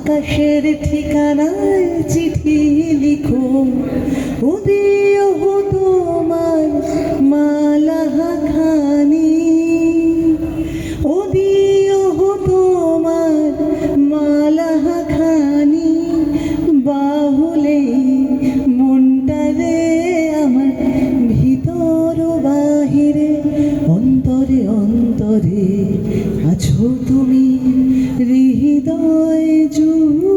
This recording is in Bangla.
আকাশের ঠিকানায় চিঠি লিখো। উদীয় তোমার মালা খানি উদীয় তোমার মালা খানি বাহুলে মনটারে আমার ভিতর বাহিরে, অন্তরে অন্তরে আছো তুমি। হৃদয় জুড়ে